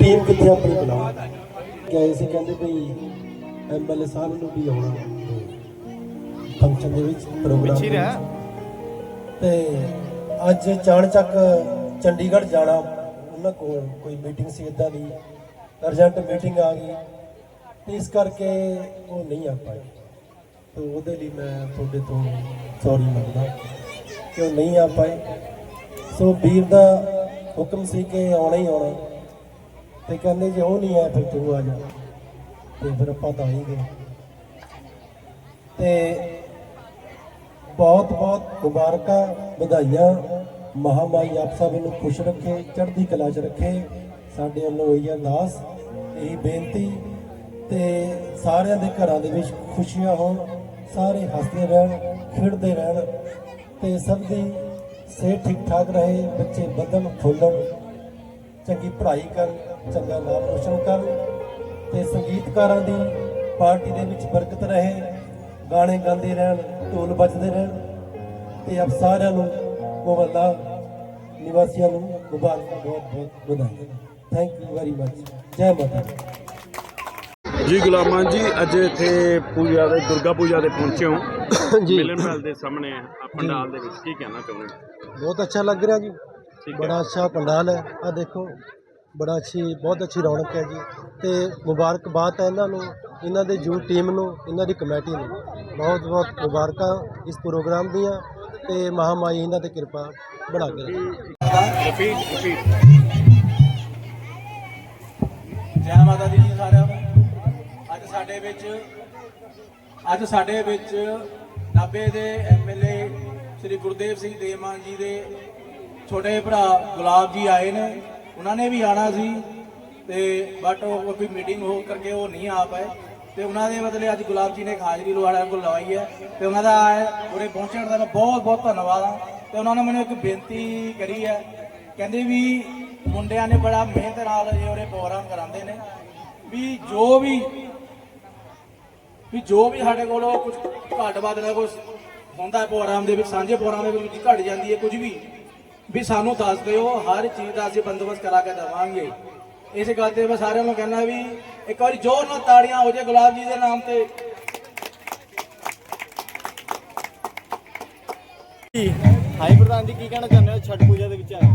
Team ਕਿੱਥੇ ਆਪਣੀ ਬੁਲਾਓ ਗਏ ਸੀ ਕਹਿੰਦੇ ਵੀ ਐਮਐਲਏ ਸਾਹਿਬ ਨੂੰ ਵੀ ਆਉਣਾ ਫੰਕਸ਼ਨ ਦੇ ਵਿੱਚ ਪ੍ਰੋਗਰਾਮ ਵਿੱਚ। ਤੇ ਅੱਜ ਚਾਣਚੱਕ ਚੰਡੀਗੜ੍ਹ ਜਾਣਾ ਉਹਨਾਂ ਕੋਲ ਕੋਈ ਮੀਟਿੰਗ ਸੀ ਇਦਾਂ ਦੀ। ਅਰਜੈਂਟ ਮੀਟਿੰਗ ਆ ਗਈ। ਇਸ ਕਰਕੇ ਉਹ ਨਹੀਂ ਆ ਪਾਏ। ਤੇ ਉਹਦੇ ਲਈ ਮੈਂ ਤੁਹਾਡੇ ਤੋਂ ਸੌਰੀ ਮੰਗਦਾ ਕਿ ਉਹ ਨਹੀਂ ਆ ਪਾਏ। ਸੋ ਵੀਰ ਦਾ ਹੁਕਮ ਸੀ ਕਿ ਆਉਣਾ ਹੀ ਆਉਣਾ। ਤੇ ਕਹਿੰਦੇ ਜੇ ਉਹ ਨਹੀਂ ਆਇਆ ਫਿਰ ਤੂੰ ਆ ਜਾ। ਤੇ ਫਿਰ ਆਪਾਂ ਤਾਂ ਹੀ ਗਏ। ਤੇ ਬਹੁਤ ਬਹੁਤ ਮੁਬਾਰਕਾਂ, ਵਧਾਈਆਂ। ਮਹਾਮਾਈ ਆਪ ਸਭ ਨੂੰ ਖੁਸ਼ ਰੱਖੇ, ਚੜ੍ਹਦੀ ਕਲਾ 'ਚ ਰੱਖੇ। ਸਾਡੇ ਵੱਲੋਂ ਇਹੀ ਅਰਦਾਸ, ਇਹੀ ਬੇਨਤੀ। ਤੇ ਸਾਰਿਆਂ ਦੇ ਘਰਾਂ ਦੇ ਵਿੱਚ ਖੁਸ਼ੀਆਂ ਹੋਣ, ਸਾਰੇ ਹੱਸਦੇ ਰਹਿਣ, ਖੇਡਦੇ ਰਹਿਣ। ਤੇ ਸਭ ਦੀ ਸਿਹਤ ਠੀਕ ਠਾਕ ਰਹੇ, ਬੱਚੇ ਵਧਣ, ਫੁੱਲਣ। ਚੰਗੀ ਪੜ੍ਹਾਈ ਕਰਨ। ਚੰਗਾ ਨਾਮ ਰੋਸ਼ਨ ਕਰਨ ਤੇ ਸੰਗੀਤਕਾਰਾਂ ਦੀ ਪਾਰਟੀ ਦੇ ਵਿੱਚ ਬਰਕਤ ਰਹੇ। ਗਾਣੇ ਗਾਉਂਦੇ ਰਹਿਣ ਢੋਲ ਵੱਜਦੇ ਰਹਿਣ ਤੇ ਆਪ ਸਾਰਿਆਂ ਨੂੰ ਮੁਹੱਲਾ ਨਿਵਾਸੀਆਂ ਨੂੰ ਮੁਬਾਰਕਾਂ ਬਹੁਤ ਬਹੁਤ ਵਧਾਈਆਂ। ਥੈਂਕ ਯੂ ਵੈਰੀ ਮਚ ਜੈ ਮਾਤਾ ਦੀ। ਜੀ ਗੁਲਾਮਾਨ ਜੀ ਅੱਜ ਇੱਥੇ ਪੂਜਾ ਦੇ ਦੁਰਗਾ ਪੂਜਾ ਦੇ ਪਹੁੰਚੇ ਹੋ। ਜੀ। ਮਿਲਨ ਮਹਿਲ ਦੇ ਸਾਹਮਣੇ ਆ। ਪੰਡਾਲ ਦੇ ਵਿੱਚ ਕੀ ਕਹਿਣਾ ਚਾਹੁੰਦੇ ਹੋ? ਬਹੁਤ ਅੱਛਾ ਲੱਗ ਰਿਹਾ ਜੀ। ਬੜਾ ਅੱਛਾ ਪੰਡਾਲ ਹੈ। ਆ ਦੇਖੋ ਬੜਾ ਅੱਛੀ, ਬਹੁਤ ਅੱਛੀ ਰੌਣਕ ਹੈ ਜੀ। ਤੇ ਮੁਬਾਰਕਬਾਦ ਹੈ ਇਹਨਾਂ ਨੂੰ, ਇਹਨਾਂ ਦੇ ਜੂ ਟੀਮ ਨੂੰ, ਇਹਨਾਂ ਦੀ ਕਮੇਟੀ ਨੂੰ। ਬਹੁਤ ਬਹੁਤ ਮੁਬਾਰਕਾਂ ਇਸ ਪ੍ਰੋਗਰਾਮ ਦੀਆਂ ਤੇ ਮਹਾਮਾਈ ਇਹਨਾਂ ਤੇ ਕਿਰਪਾ ਬਣਾ ਕੇ ਰੱਖੇ। ਰਫੀਕ ਜੈ ਮਾਤਾ ਦੀ ਜੀ ਸਾਰਿਆਂ ਨੂੰ। ਅੱਜ ਸਾਡੇ ਵਿੱਚ, ਅੱਜ ਸਾਡੇ ਵਿੱਚ ਨਾਭੇ ਦੇ ਐਮਐਲਏ ਸ੍ਰੀ ਗੁਰਦੇਵ ਸਿੰਘ ਦੇਵਮਾਨ ਜੀ ਦੇ ਛੋਟੇ ਭਰਾ ਗੁਲਾਬ ਜੀ ਆਏ ਨੇ। ਉਹਨਾਂ ਨੇ ਵੀ ਆਣਾ ਸੀ ਤੇ ਬਟ ਉਹ ਕੋਈ ਮੀਟਿੰਗ ਹੋ ਕਰਕੇ ਉਹ ਨਹੀਂ ਆ ਪਾਏ। ਤੇ ਉਹਨਾਂ ਦੇ ਬਦਲੇ ਅੱਜ ਗੁਲਾਬ ਜੀ ਨੇ ਇੱਕ ਹਾਜ਼ਰੀ ਲਵਾੜਾ ਕੋਲ ਲਵਾਈ ਹੈ ਤੇ ਉਹਨਾਂ ਦਾ ਉਰੇ ਪਹੁੰਚਣ ਦਾ ਮੈਂ ਬਹੁਤ ਬਹੁਤ ਧੰਨਵਾਦ ਹਾਂ। ਤੇ ਉਹਨਾਂ ਨੇ ਮੈਨੂੰ ਇੱਕ ਬੇਨਤੀ ਕਰੀ ਹੈ। ਕਹਿੰਦੇ ਵੀ ਮੁੰਡਿਆਂ ਨੇ ਬੜਾ ਮਿਹਨਤ ਨਾਲ ਇਹ ਉਰੇ ਪ੍ਰੋਗਰਾਮ ਕਰਾਉਂਦੇ ਨੇ ਵੀ ਜੋ ਵੀ ਵੀ ਜੋ ਵੀ ਸਾਡੇ ਕੋਲ ਕੁਝ ਘੱਟ ਵੱਧ ਨਾ ਕੁਝ ਹੁੰਦਾ ਪ੍ਰੋਗਰਾਮ ਦੇ ਵਿੱਚ, ਸਾਂਝੇ ਪ੍ਰੋਗਰਾਮ ਦੇ ਵਿੱਚ ਘਟ ਜਾਂਦੀ ਹੈ ਕੁਝ ਵੀ। ਵੀ ਸਾਨੂੰ ਦੱਸ ਦਿਓ ਹਰ ਚੀਜ਼ ਦਾ ਅਸੀਂ ਬੰਦੋਬਸਤ ਕਰਾ ਕੇ ਦੇਵਾਂਗੇ। ਇਸ ਗੱਲ ਤੇ ਮੈਂ ਸਾਰਿਆਂ ਨੂੰ ਕਹਿਣਾ ਵੀ ਇੱਕ ਵਾਰੀ ਜ਼ੋਰ ਨਾਲ ਤਾੜੀਆਂ ਹੋ ਜਾਏ ਗੁਲਾਬ ਜੀ ਦੇ ਨਾਮ ਤੇ। ਹਾਈ ਪ੍ਰਧਾਨ ਜੀ ਕੀ ਕਹਿਣਾ ਚਾਹੁੰਦੇ ਹੋ ਛਠ ਪੂਜਾ ਦੇ ਵਿੱਚ? ਆਏ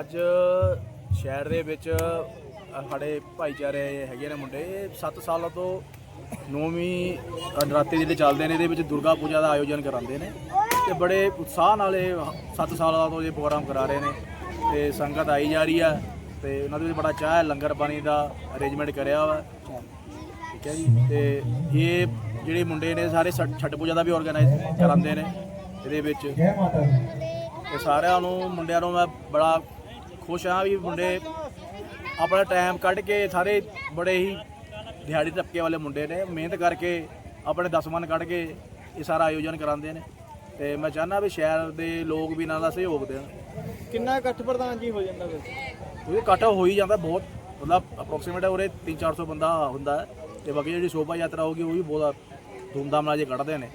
ਅੱਜ ਸ਼ਹਿਰ ਦੇ ਵਿੱਚ ਸਾਡੇ ਭਾਈਚਾਰੇ ਹੈਗੇ ਨੇ ਮੁੰਡੇ। 7 ਸਾਲਾਂ ਤੋਂ ਨੌਵੀਂ ਨਰਾਤੇ ਜਿਹੜੇ ਚੱਲਦੇ ਨੇ ਇਹਦੇ ਵਿੱਚ ਦੁਰਗਾ ਪੂਜਾ ਦਾ ਆਯੋਜਨ ਕਰਾਉਂਦੇ ਨੇ। ਤੇ ਬੜੇ ਉਤਸ਼ਾਹ ਨਾਲ ਇਹ 7 ਸਾਲਾਂ ਤੋਂ ਇਹ ਪ੍ਰੋਗਰਾਮ ਕਰਾ ਰਹੇ ਨੇ ਤੇ ਸੰਗਤ ਆਈ ਜਾ ਰਹੀ ਆ ਤੇ ਉਹਨਾਂ ਦੇ ਵਿੱਚ ਬੜਾ ਚਾਹ ਹੈ, ਲੰਗਰ ਪਾਣੀ ਦਾ ਅਰੇਂਜਮੈਂਟ ਕਰਿਆ ਵਾ। ਠੀਕ ਹੈ ਜੀ, ਤੇ ਇਹ ਜਿਹੜੇ ਮੁੰਡੇ ਨੇ ਸਾਰੇ ਛ- ਛਠ ਪੂਜਾ ਦਾ ਵੀ ਆਰਗੇਨਾਈਜ਼ ਕਰਾਉਂਦੇ ਨੇ ਇਹਦੇ ਵਿੱਚ। ਤੇ ਸਾਰਿਆਂ ਨੂੰ, ਮੁੰਡਿਆਂ ਨੂੰ ਮੈਂ ਬੜਾ ਖੁਸ਼ ਹਾਂ ਵੀ ਮੁੰਡੇ ਆਪਣਾ ਟਾਈਮ ਕੱਢ ਕੇ ਸਾਰੇ ਬੜੇ ਹੀ ਦਿਹਾੜੀ ਤਬਕੇ ਵਾਲੇ ਮੁੰਡੇ ਨੇ। ਮਿਹਨਤ ਕਰਕੇ ਆਪਣੇ ਦਸਮਨ ਕੱਢ ਕੇ ਇਹ ਸਾਰਾ ਆਯੋਜਨ ਕਰਾਉਂਦੇ ਨੇ। ਤੇ ਮੈਂ ਚਾਹੁੰਦਾ ਵੀ ਸ਼ਹਿਰ ਦੇ ਲੋਕ ਵੀ ਇਹਨਾਂ ਦਾ ਸਹਿਯੋਗ ਦੇਣ। ਕਿੰਨਾ ਇਕੱਠ ਪ੍ਰਧਾਨ ਜੀ ਹੋ ਜਾਂਦਾ ਵੈਸੇ ਕਿਉਂਕਿ ਇਕੱਠ ਹੋ ਹੀ ਜਾਂਦਾ ਬਹੁਤ। ਮਤਲਬ ਅਪਰੋਕਸੀਮੇਟ ਉਰੇ 3-400 ਬੰਦਾ ਹੁੰਦਾ ਹੈ ਤੇ ਬਾਕੀ ਜਿਹੜੀ ਸ਼ੋਭਾ ਯਾਤਰਾ ਹੋਗੀ ਉਹ ਵੀ ਬਹੁਤ ਧੂਮਧਾਮ ਨਾਲ ਜੇ ਕੱਢਦੇ ਨੇ।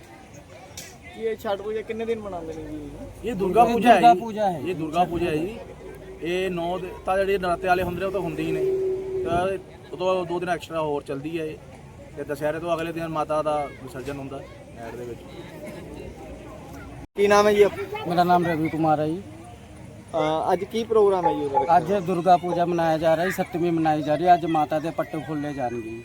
ਕੀ ਇਹ ਛਠ ਪੂਜਾ ਕਿੰਨੇ ਦਿਨ ਮਨਾਉਂਦੇ ਨੇ ਜੀ ਇਹ ਦੁਰਗਾ ਪੂਜਾ ਹੈ ਦੁਰਗਾ ਹੈ। ਇਹ ਦੁਰਗਾ ਪੂਜਾ ਹੈ ਜੀ। ਇਹ 9 ਤਾਂ ਜਿਹੜੇ ਨਰਾਤੇ ਵਾਲੇ ਹੁੰਦੇ ਨੇ ਉਹ ਤਾਂ ਹੁੰਦੇ ਹੀ ਨੇ। ਤਾਂ ਉਹ ਤੋਂ ਦੋ ਦਿਨ ਐਕਸਟਰਾ ਹੋਰ ਚੱਲਦੀ ਹੈ ਇਹ। ਤੇ ਦੁਸਹਿਰੇ ਤੋਂ ਅਗਲੇ ਦਿਨ ਮਾਤਾ ਦਾ ਵਿਸਰਜਨ ਹੁੰਦਾ ਨਹਿਰ ਦੇ ਵਿੱਚ। ਕੀ ਨਾਮ ਹੈ ਜੀ ਆਪ- मेरा नाम रवि कुमार है जी ਅਹ ਅੱਜ ਕੀ ਪ੍ਰੋਗਰਾਮ ਹੈ ਜੀ ਉਹਦਾ ਅੱਜ ਦੁਰਗਾ ਪੂਜਾ ਮਨਾਇਆ ਜਾ ਰਿਹਾ ਹੈ ਸੱਤਵੀਂ ਮਨਾਈ ਜਾ ਰਹੀ ਹੈ ਅੱਜ ਮਾਤਾ ਦੇ ਪੱਟੇ ਫੁੱਲੇ ਜਾਣਗੇ ਜੀ।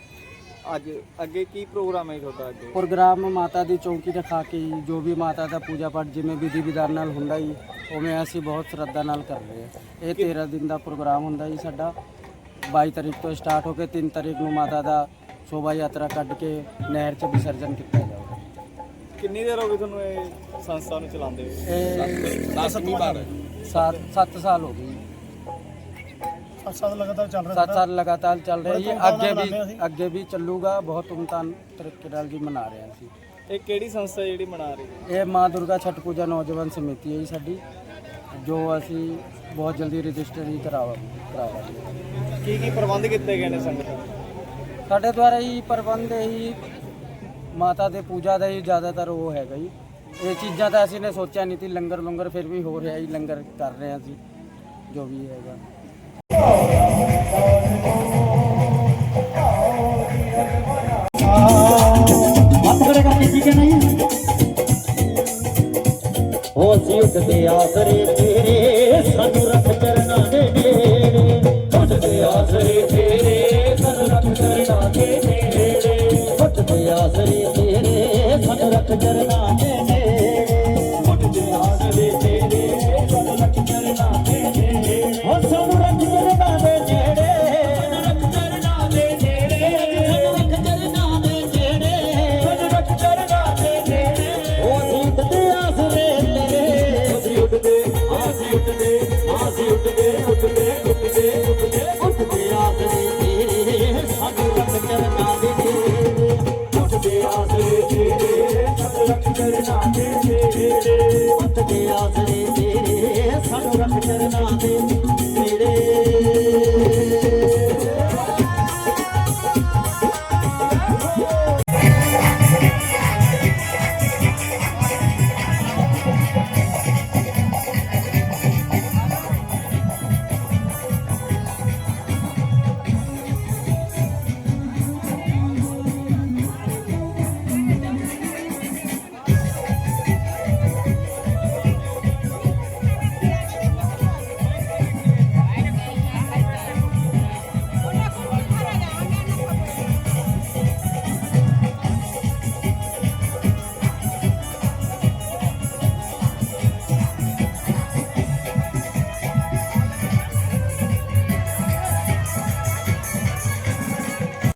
ਅੱਜ ਅੱਗੇ ਕੀ ਪ੍ਰੋਗਰਾਮ ਹੈ ਤੁਹਾਡਾ ਅੱਗੇ ਪ੍ਰੋਗਰਾਮ ਮਾਤਾ ਦੀ ਚੌਂਕੀ ਰਖਾ ਕੇ ਜੀ, ਜੋ ਵੀ ਮਾਤਾ ਦਾ ਪੂਜਾ ਪਾਠ ਜਿਵੇਂ ਵਿਧੀ ਵਿਧਾਨ ਨਾਲ ਹੁੰਦਾ ਜੀ ਉਵੇਂ ਅਸੀਂ ਬਹੁਤ ਸ਼ਰਧਾ ਨਾਲ ਕਰ ਰਹੇ ਹਾਂ ਇਹ 13 ਦਿਨ ਦਾ ਪ੍ਰੋਗਰਾਮ ਹੁੰਦਾ ਜੀ ਸਾਡਾ 22 ਤਰੀਕ ਤੋਂ ਸਟਾਰਟ ਹੋ ਕੇ 3 ਤਰੀਕ ਨੂੰ ਮਾਤਾ ਦਾ ਸ਼ੋਭਾ ਯਾਤਰਾ ਕੱਢ ਕੇ ਨਹਿਰ 'ਚ ਵਿਸਰਜਨ ਕੀਤਾ ਜਾਊਗਾ ਕਿੰਨੀ ਦੇਰ ਹੋ ਗਈ ਤੁਹਾਨੂੰ ਇਹ ਸੰਸਥਾ ਨੂੰ ਚਲਾਉਂਦੇ ਹੋ। 7 ਸਾਲ ਹੋ ਗਏ ਸਾਲ ਸਾਲ ਲਗਾਤਾਰ ਚੱਲ ਰਿਹਾ ਜੀ। ਅੱਗੇ ਵੀ ਅੱਗੇ ਵੀ ਚੱਲੂਗਾ। ਬਹੁਤ ਉਮਤਾਨ ਤਰੀਕੇ ਨਾਲ ਜੀ ਮਨਾ ਰਹੇ ਹਾਂ ਇਹ ਕਿਹੜੀ ਸੰਸਥਾ ਜਿਹੜੀ ਮਨਾ ਰਹੀ ਹੈ? ਇਹ ਮਾਂ ਦੁਰਗਾ ਛਠ ਪੂਜਾ ਨੌਜਵਾਨ ਸਮਿਤੀ ਹੈ ਜੀ ਸਾਡੀ। ਜੋ ਅਸੀਂ ਬਹੁਤ ਜਲਦੀ ਰਜਿਸਟਰ ਵੀ ਕਰਾਵਾਂਗੇ ਕੀ ਕੀ ਪ੍ਰਬੰਧ ਕੀਤੇ ਗਏ ਨੇ ਸੰਗਤ ਸਾਡੇ ਦੁਆਰਾ ਹੀ ਪ੍ਰਬੰਧ ਹੀ ਮਾਤਾ ਦੇ ਪੂਜਾ ਦਾ ਹੀ ਜ਼ਿਆਦਾਤਰ ਉਹ ਹੈਗਾ ਜੀ। ਇਹ ਚੀਜ਼ਾਂ ਤਾਂ ਅਸੀਂ ਨੇ ਸੋਚਿਆ ਨਹੀਂ ਸੀ, ਲੰਗਰ ਲੰਗਰ ਫਿਰ ਵੀ ਹੋ ਰਿਹਾ ਜੀ, ਲੰਗਰ ਕਰ ਰਹੇ ਹਾਂ ਅਸੀਂ, ਜੋ ਵੀ ਹੈਗਾ। ਹੋ ਅਸੀਂ ਉੱਠਦੇ ਆਸਰੇ ਤੇਰੇ, ਸਾਨੂੰ ਰੱਖ ਚਰਨਾਂ ਦੇ ਨੇੜੇ। ਉੱਠਦੇ ਆਸਰੇ ਤੇਰੇ, ਸਾਨੂੰ ਰੱਖ ਚਰਨਾਂ ਦੇ ਸਾਨੂੰ ਰੱਖ the day of the day.